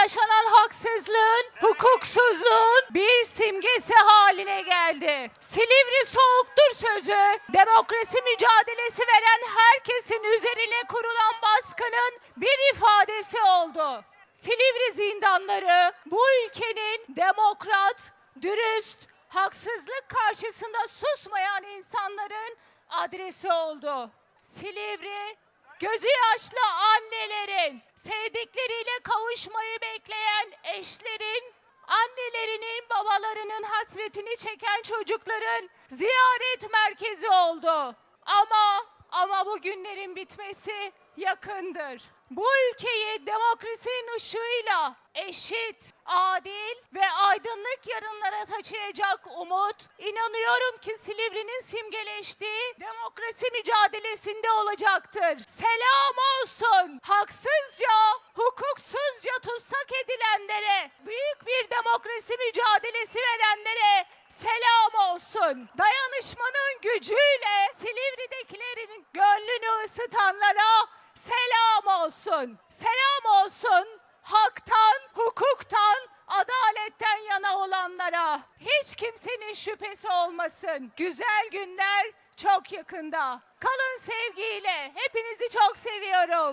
yaşanan haksızlığın, hukuksuzluğun bir simgesi haline geldi. Silivri soğuktur sözü, demokrasi mücadelesi veren herkesin üzerine kurulan baskının bir ifadesi oldu. Silivri zindanları bu ülkenin demokrat, dürüst, haksızlık karşısında susmayan insanların adresi oldu. Silivri gözü yaşlı annelerin, sevdikleriyle kavuşmayı bekleyen eşlerin, annelerinin, babalarının hasretini çeken çocukların ziyaret merkezi oldu. Ama bu günlerin bitmesi yakındır. Bu ülkeyi demokrasinin ışığıyla eşit, adil ve aydınlık yarınlara taşıyacak umut, inanıyorum ki Silivri'nin simgeleştiği demokrasi mücadelesinde olacaktır. Selam olsun haksızca, hukuksuzca tutsak edilenlere, büyük bir demokrasi mücadelesi verenlere olsun. Dayanışmanın gücüyle Silivri'dekilerin gönlünü ısıtanlara selam olsun. Selam olsun haktan, hukuktan, adaletten yana olanlara. Hiç kimsenin şüphesi olmasın. Güzel günler çok yakında. Kalın sevgiyle. Hepinizi çok seviyorum.